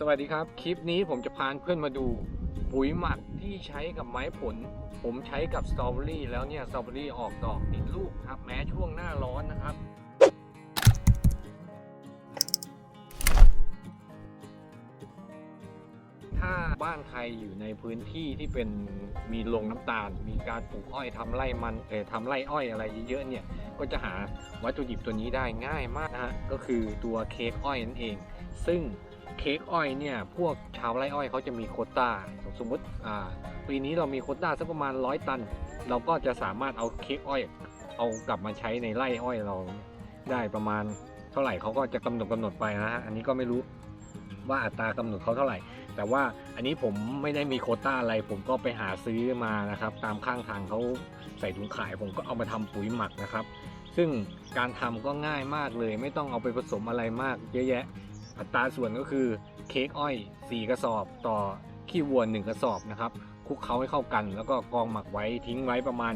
สวัสดีครับ คลิปนี้ผมจะพาเพื่อนมาดู ปุ๋ยหมักที่ใช้กับไม้ผล ผมใช้กับสตรอเบอรี่แล้วเนี่ยสตรอเบอรี่ออกดอกติดลูกครับ แม้ช่วงหน้าร้อนนะครับ ถ้าบ้านใครอยู่ในพื้นที่ที่เป็นมีโรงน้ำตาล มีการปลูกอ้อยทำไร่มันเออทำไร่อ้อยอะไรเยอะๆเนี่ยก็จะหาวัตถุดิบตัวนี้ได้ง่ายมากนะฮะก็คือตัวเค้กอ้อยนั่นเอง ซึ่ง เค้กอ้อยเนี่ยพวกชาวไร่อ้อยเขาจะมีโคต้า สมมติอ่าปีนี้เรามีโคต้าสักประมาณร้อยตัน เราก็จะสามารถเอาเค้กอ้อย เอากลับมาใช้ในไร่อ้อยเราได้ประมาณเท่าไหร่เขาก็จะกำหนดกำหนดไปนะฮะอันนี้ก็ไม่รู้ว่าอัตรากำหนดเขาเท่าไหร่ แต่ว่าอันนี้ผมไม่ได้มีโคต้าอะไร ผมก็ไปหาซื้อมานะครับ ตามข้างทางเขาใส่ถุงขาย ผมก็เอามาทำปุ๋ยหมักนะครับ ซึ่งการทำก็ง่ายมากเลย ไม่ต้องเอาไปผสมอะไรมากเยอะแยะ อัตราส่วนก็คือเค้กอ้อย 4 กระสอบต่อขี้วัว 1 กระสอบนะครับคลุกเคล้าให้เข้ากัน แล้วก็กองหมักไว้ทิ้งไว้ประมาณ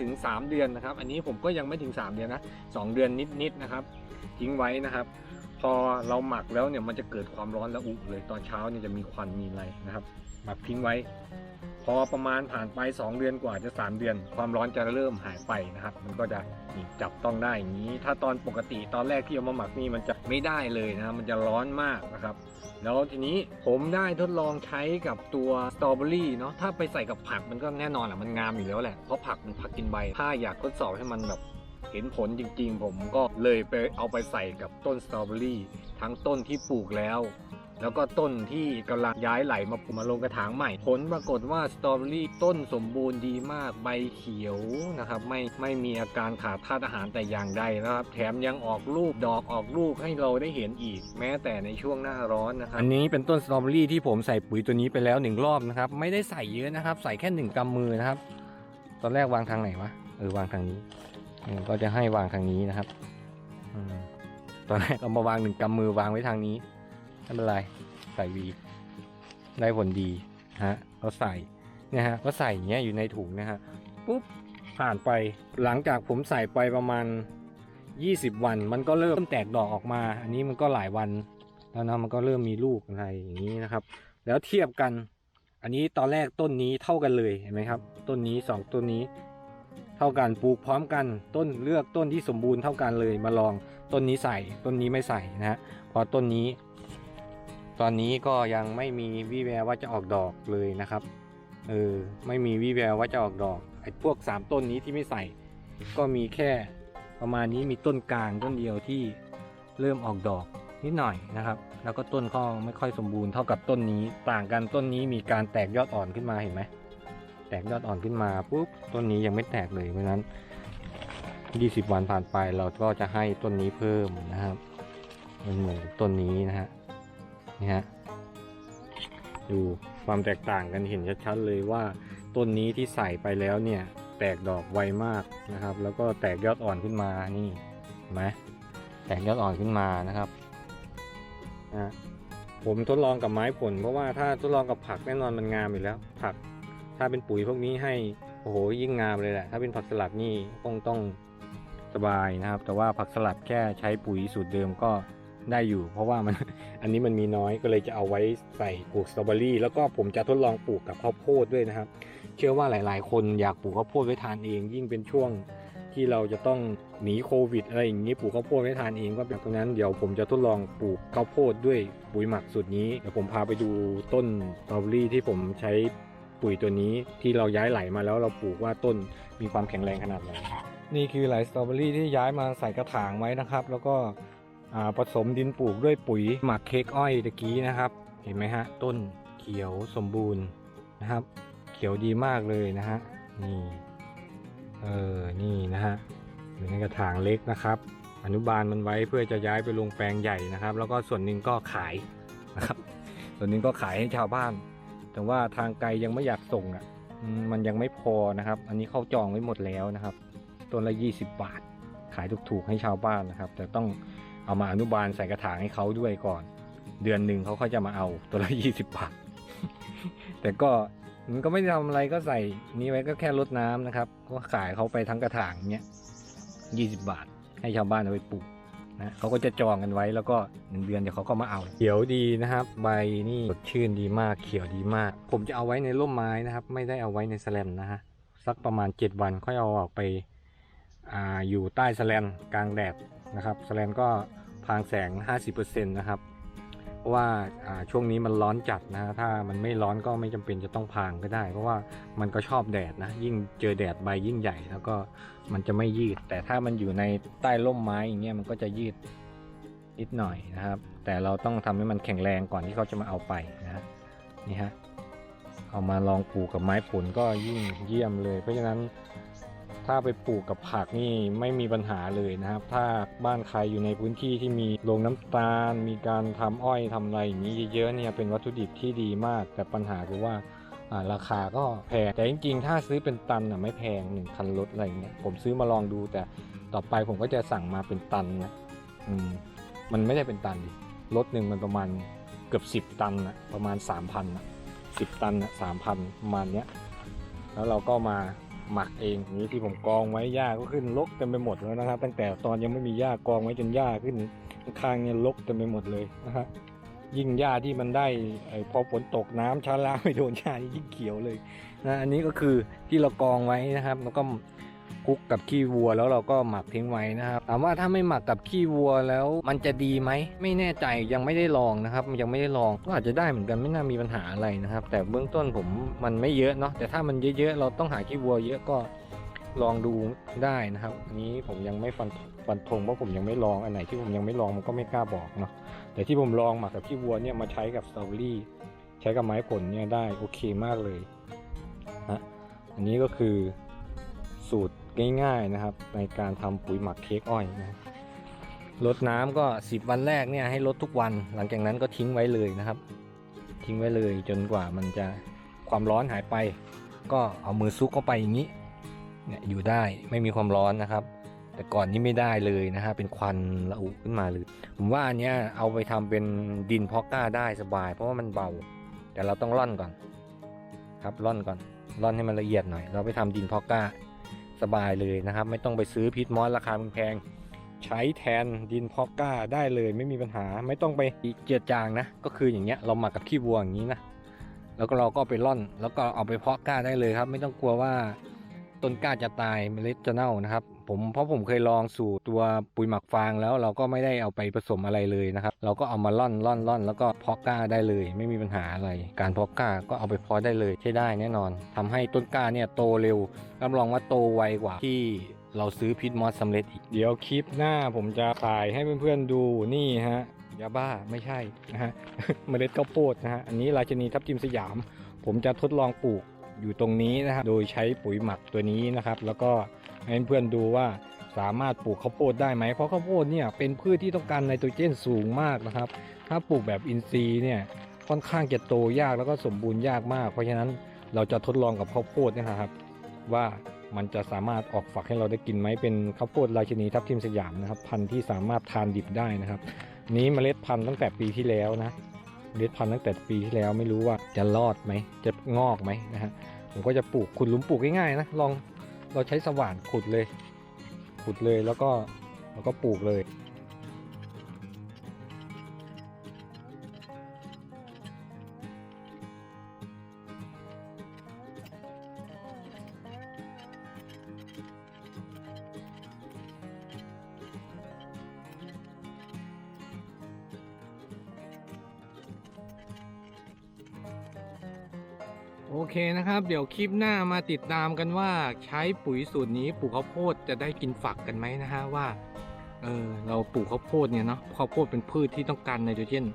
2-3 เดือนนะครับ อันนี้ผมก็ยังไม่ถึง 3 เดือนนะ 2 เดือนนิดๆนะครับ ทิ้งไว้นะครับ พอเราหมักแล้วเนี่ยมันจะเกิดความร้อนระอุเลยตอนเช้าเนี่ยจะมีควันมีอะไรนะครับ หมักทิ้งไว้ พอประมาณผ่านไป 2 เดือนกว่าจะ 3 เดือน ความร้อนจะเริ่มหายไปนะครับ มันก็จะจับต้องได้อย่างนี้ ถ้าตอนปกติตอนแรกที่เอามาหมักนี่มันจะไม่ได้เลยนะมันจะร้อนมากนะครับแล้วทีนี้ผมได้ทดลองใช้กับตัวสตรอเบอรี่เนาะถ้าไปใส่กับผักมันก็แน่นอนแหละมันงามอยู่แล้วแหละเพราะผักมันผักกินใบ ถ้าอยากทดสอบให้มันแบบ เห็นผลจริงๆ ผมก็เลยไปเอาไปใส่กับต้นสตรอเบอรี่ทั้งต้นที่ปลูกแล้ว แล้วก็ต้นที่กำลังย้ายไหลมาปลูกมาลงกระถางใหม่ ผลปรากฏว่าสตรอเบอรี่ต้นสมบูรณ์ดีมากใบเขียวนะครับ ไม่ไม่มีอาการขาดธาตุอาหารแต่อย่างใดนะครับ แถมยังออกลูกดอกออกลูกให้เราได้เห็นอีก แม้แต่ในช่วงหน้าร้อนนะครับอันนี้เป็นต้นสตรอเบอรี่ที่ผมใส่ปุ๋ยตัวนี้ไปแล้วหนึ่งรอบนะครับไม่ได้ใส่เยอะนะครับ ใส่แค่หนึ่งกำมือนะครับ ตอนแรกวางทางไหนวะเออวางทางนี้ ก็จะให้วางทางนี้นะครับอตอนแรกเอามาวางหนึ่งกำมือวางไว้ทางนี้ไม่เป็นไรใส่วีได้ผลดีฮะเราใส่เนี่ยฮะก็ใส่อย่างเงี้ยอยู่ในถุงนะฮะปุ๊บผ่านไปหลังจากผมใส่ไปประมาณ 20 วัน มันก็เริ่มแตกดอกออกมา อันนี้มันก็หลายวันแล้วนะมันก็เริ่มมีลูกอะไรอย่างนี้นะครับ แล้วเทียบกัน อันนี้ตอนแรกต้นนี้เท่ากันเลยเห็นไหมครับ ต้นนี้สองต้นนี้ เท่ากันปลูกพร้อมกันต้นเลือกต้นที่สมบูรณ์เท่ากันเลยมาลองต้นนี้ใส่ต้นนี้ไม่ใส่นะฮะพอต้นนี้ ตอนนี้ก็ยังไม่มีวี่แววว่าจะออกดอกเลยนะครับเออไม่มีวี่แววว่าจะออกดอกไอ้พวก 3 ต้นนี้ที่ไม่ใส่ ก็มีแค่ประมาณนี้มีต้นกลางต้นเดียวที่เริ่มออกดอกนิดหน่อยนะครับ แล้วก็ต้นก็ไม่ค่อยสมบูรณ์เท่ากับต้นนี้ ต่างกันต้นนี้มีการแตกยอดอ่อนขึ้นมาเห็นไหม แตกยอดอ่อนขึ้นมาปุ๊บต้นนี้ยังไม่แตกเลยเพราะนั้น 20 วันผ่านไปเราก็จะให้ต้นนี้เพิ่มนะครับมันเหมือนต้นนี้นะฮะนี่ฮะดูความแตกต่างกันเห็นชัดๆเลยว่าต้นนี้ที่ใส่ไปแล้วเนี่ยแตกดอกไวมากนะครับ แล้วก็แตกยอดอ่อนขึ้นมานี่เห็นไหมแตกยอดอ่อนขึ้นมานะครับนะผมทดลองกับไม้ผล เพราะว่าถ้าทดลองกับผักแน่นอนมันงามอยู่แล้ว ผัก ถ้าเป็นปุ๋ยพวกนี้ให้โอ้โหยิ่งงามเลยแหละ ถ้าเป็นผักสลัดนี่ต้องต้องสบายนะครับ แต่ว่าผักสลัดแค่ใช้ปุ๋ยสูตรเดิมก็ได้อยู่ เพราะว่ามันอันนี้มันมีน้อยก็เลยจะเอาไว้ใส่ปลูกสตรอเบอรี่แล้วก็ผมจะทดลองปลูกกับข้าวโพดด้วยนะครับ เชื่อว่าหลาย ๆ คนอยากปลูกข้าวโพดไว้ทานเอง ยิ่งเป็นช่วงที่เราจะต้องหนีโควิดอะไรอย่างนี้ปลูกข้าวโพดไว้ทานเองก็แบบตรงนั้นเดี๋ยวผมจะทดลองปลูกข้าวโพดด้วยปุ๋ยหมักสูตรนี้เดี๋ยวผมพาไปดูต้นสตรอเบอรี่ที่ผมใช้ ปุ๋ยตัวนี้ที่เราย้ายไหลมาแล้วเราปลูกว่าต้นมีความแข็งแรงขนาดไหนนี่คือไหลสตรอเบอรี่ที่ย้ายมาใส่กระถางไว้นะครับ แล้วก็ผสมดินปลูกด้วยปุ๋ยหมักเค้กอ้อยตะกี้นะครับ เห็นไหมฮะต้นเขียวสมบูรณ์นะครับ เขียวดีมากเลยนะฮะนี่เออนี่นะฮะอยู่ในกระถางเล็กนะครับ อนุบาลมันไว้เพื่อจะย้ายไปลงแปลงใหญ่นะครับ แล้วก็ส่วนหนึ่งก็ขายนะครับส่วนหนึ่งก็ขายให้ชาวบ้าน แต่ว่าทางไกลยังไม่อยากส่งอะมันยังไม่พอนะครับ อันนี้เขาจองไว้หมดแล้วนะครับต้นละ 20 บาท ขายถูกๆให้ชาวบ้านนะครับ แต่ต้องเอามาอนุบาลใส่กระถางให้เขาด้วยก่อน เดือนหนึ่งเขาก็จะมาเอาตัวละ 20 บาท แต่ก็มันก็ไม่ได้ทำอะไรก็ใส่นี้ไว้ก็แค่ลดน้ำนะครับ ก็ขายเขาไปทั้งกระถางเนี้ย 20 บาท ให้ชาวบ้านเอาไปปลูก นะเขาก็จะจองกันไว้แล้วก็หนึ่งเดือนเดี๋ยวเขาก็มาเอา เขียวดีนะครับ ใบนี่สดชื่นดีมากเขียวดีมาก ผมจะเอาไว้ในร่มไม้นะครับ ไม่ได้เอาไว้ในแสแลนนะฮะสักประมาณ 7 วันค่อยเอาออกไปออยู่ใต้แสแลนกลางแดดนะครับแสแลนก็พรางแสง 50%นะครับเพราะ ว่าช่วงนี้มันร้อนจัดนะ ถ้ามันไม่ร้อนก็ไม่จำเป็นจะต้องพรางก็ได้ เพราะว่ามันก็ชอบแดดนะ ยิ่งเจอแดดใบยิ่งใหญ่ แล้วก็มันจะไม่ยืด แต่ถ้ามันอยู่ในใต้ร่มไม้อย่างเงี้ยมันก็จะยืดนิดหน่อยนะครับ แต่เราต้องทำให้มันแข็งแรงก่อนที่เขาจะมาเอาไปนะนี่ฮะเอามาลองปลูกกับไม้ผลก็ยิ่งเยี่ยมเลย เพราะฉะนั้น ถ้าไปปลูกกับผักนี่ไม่มีปัญหาเลยนะครับ ถ้าบ้านใครอยู่ในพื้นที่ที่มีโรงน้ำตาล มีการทำอ้อยทำอะไรอย่างนี้เยอะๆเนี่ยเป็นวัตถุดิบที่ดีมาก แต่ปัญหาคือว่าราคาก็แพง แต่จริงๆ ถ้าซื้อเป็นตันอะไม่แพงหนึ่งคันรถอะไรเงี้ยผมซื้อมาลองดูแต่ต่อไปผมก็จะสั่งมาเป็นตันนะอืมมันไม่ได้เป็นตันดิรถหนึ่งมันประมาณเกือบสิบตันอะประมาณสามพันะสิบตันอะสามพันประมาณเนี้ยแล้วเราก็มา หมักเองอย่างนี้ที่ผมกองไว้หญ้าก็ขึ้นรกเต็มไปหมดแล้วนะครับ ตั้งแต่ตอนยังไม่มีหญ้ากองไว้จนหญ้าขึ้นข้างเนี่ยรกเต็มไปหมดเลยนะฮะยิ่งหญ้าที่มันได้พอฝนตกน้ำชะล้างไปโดนหญ้านี่ยิ่งเขียวเลยนะอันนี้ก็คือที่เรากองไว้นะครับ แล้วก็ คลุกกับขี้วัวแล้วเราก็หมักทิ้งไว้นะครับถามว่าถ้าไม่หมักกับขี้วัวแล้วมันจะดีไหมไม่แน่ใจยังไม่ได้ลองนะครับยังไม่ได้ลองก็อาจจะได้เหมือนกันไม่น่ามีปัญหาอะไรนะครับ แต่เบื้องต้นผมมันไม่เยอะเนาะแต่ถ้ามันเยอะๆเราต้องหาขี้วัวเยอะก็ลองดูได้นะครับ อันนี้ผมยังไม่ฟันฟันธงเพราะผมยังไม่ลองอันไหนที่ผมยังไม่ลองมันก็ไม่กล้าบอกเนาะแต่ที่ผมลองหมักกับขี้วัวเนี่ยมาใช้กับสตรอเบอรี่ใช้กับไม้ผลเนี่ยได้โอเคมากเลยนะอันนี้ก็คือสูตร ง่ายๆนะครับ ในการทำปุ๋ยหมักเค้กอ้อยนะลดน้ำก็ 10 วันแรกเนี่ยให้ลดทุกวัน หลังจากนั้นก็ทิ้งไว้เลยนะครับ ทิ้งไว้เลยจนกว่ามันจะความร้อนหายไป ก็เอามือซุกเข้าไปอย่างนี้เนี่ยอยู่ได้ไม่มีความร้อนนะครับ แต่ก่อนนี้ไม่ได้เลยนะฮะเป็นควันระอุขึ้นมาเลยผมว่าอันเนี้ยเอาไปทำเป็นดินพอกล้าได้สบาย เพราะว่ามันเบา แต่เราต้องร่อนก่อน ครับร่อนก่อนร่อนให้มันละเอียดหน่อย เราไปทำดินพอกล้า สบายเลยนะครับ ไม่ต้องไปซื้อพิษมอสราคาแพงใช้แทนดินพอกก้าได้เลยไม่มีปัญหาไม่ต้องไปเจือจางนะ ก็คืออย่างเงี้ยเราหมักกับขี้วัวอย่างนี้นะแล้วก็เราก็ไปร่อนแล้วก็เอาไปเพาะก้าได้เลยครับ ไม่ต้องกลัวว่าต้นก้าจะตายเมล็ดจะเน่านะครับ ผมเพราะผมเคยลองสูตรตัวปุ๋ยหมักฟางแล้วเราก็ไม่ได้เอาไปผสมอะไรเลยนะครับ เราก็เอามาล่อนล่อนล่อนแล้วก็เพาะกล้าได้เลย ไม่มีปัญหาอะไร การเพาะกล้าก็เอาไปเพาะได้เลยใช้ได้แน่นอนทำให้ต้นกล้าเนี่ยโตเร็วรับรองว่าโตไวกว่าที่เราซื้อพิษมอสสำเร็จอีก เดี๋ยวคลิปหน้าผมจะถ่ายให้เพื่อนๆดูนี่ฮะยาบ้าไม่ใช่นะฮะเมล็ดข้าวโพดนะฮะอันนี้ราชนีทับทิมสยาม ผมจะทดลองปลูกอยู่ตรงนี้นะครับโดยใช้ปุ๋ยหมักตัวนี้นะครับ แล้วก็ ให้เพื่อนดูว่าสามารถปลูกข้าวโพดได้ไหมเพราะข้าวโพดเนี่ยเป็นพืชที่ต้องการไนโตรเจนสูงมากนะครับ ถ้าปลูกแบบอินทรีย์เนี่ยค่อนข้างจะโตยากแล้วก็สมบูรณ์ยากมาก เพราะฉะนั้นเราจะทดลองกับข้าวโพดนยนะครับ ว่ามันจะสามารถออกฝักให้เราได้กินไหมเป็นข้าวโพดราชินีทับทิมสยามนะครับ พันธุ์ที่สามารถทานดิบได้นะครับ นี้เมล็ดพันธุ์ตั้งแต่ปีที่แล้วนะเมล็ดพันธุ์ตั้งแต่ปีที่แล้วไม่รู้ว่าจะรอดไหมจะงอกไหมนะฮะผมก็จะปลูกขุดหลุมปลูกง่ายๆนะลอง เราใช้สว่านขุดเลย ขุดเลยแล้วก็แล้วก็ปลูกเลย โอเคนะครับ เดี๋ยวคลิปหน้ามาติดตามกันว่าใช้ปุ๋ยสูตรนี้ปลูกข้าวโพดจะได้กินฝักกันไหมนะฮะว่าเออเราปลูกข้าวโพดเนี่ยเนาะข้าวโพดเป็นพืชที่ต้องการไนโตรเจน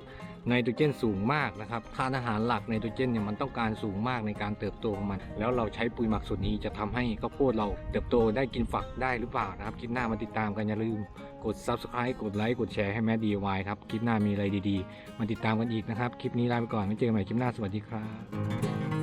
ไนโตรเจนสูงมากนะครับทานอาหารหลักไนโตรเจนเนี่ยมันต้องการสูงมากในการเติบโตของมัน แล้วเราใช้ปุ๋ยหมักสูตรนี้จะทำให้ข้าวโพดเราเติบโตได้กินฝักได้หรือเปล่านะครับคลิปหน้ามาติดตามกันอย่าลืมกด subscribe กดไลค์กดแชร์ให้แม่ DIY ครับคลิปหน้ามีอะไรดีๆ มาติดตามกันอีกนะครับคลิปนี้ลาไปก่อนไว้เจอกันใหม่คลิปหน้าสวัสดีครับ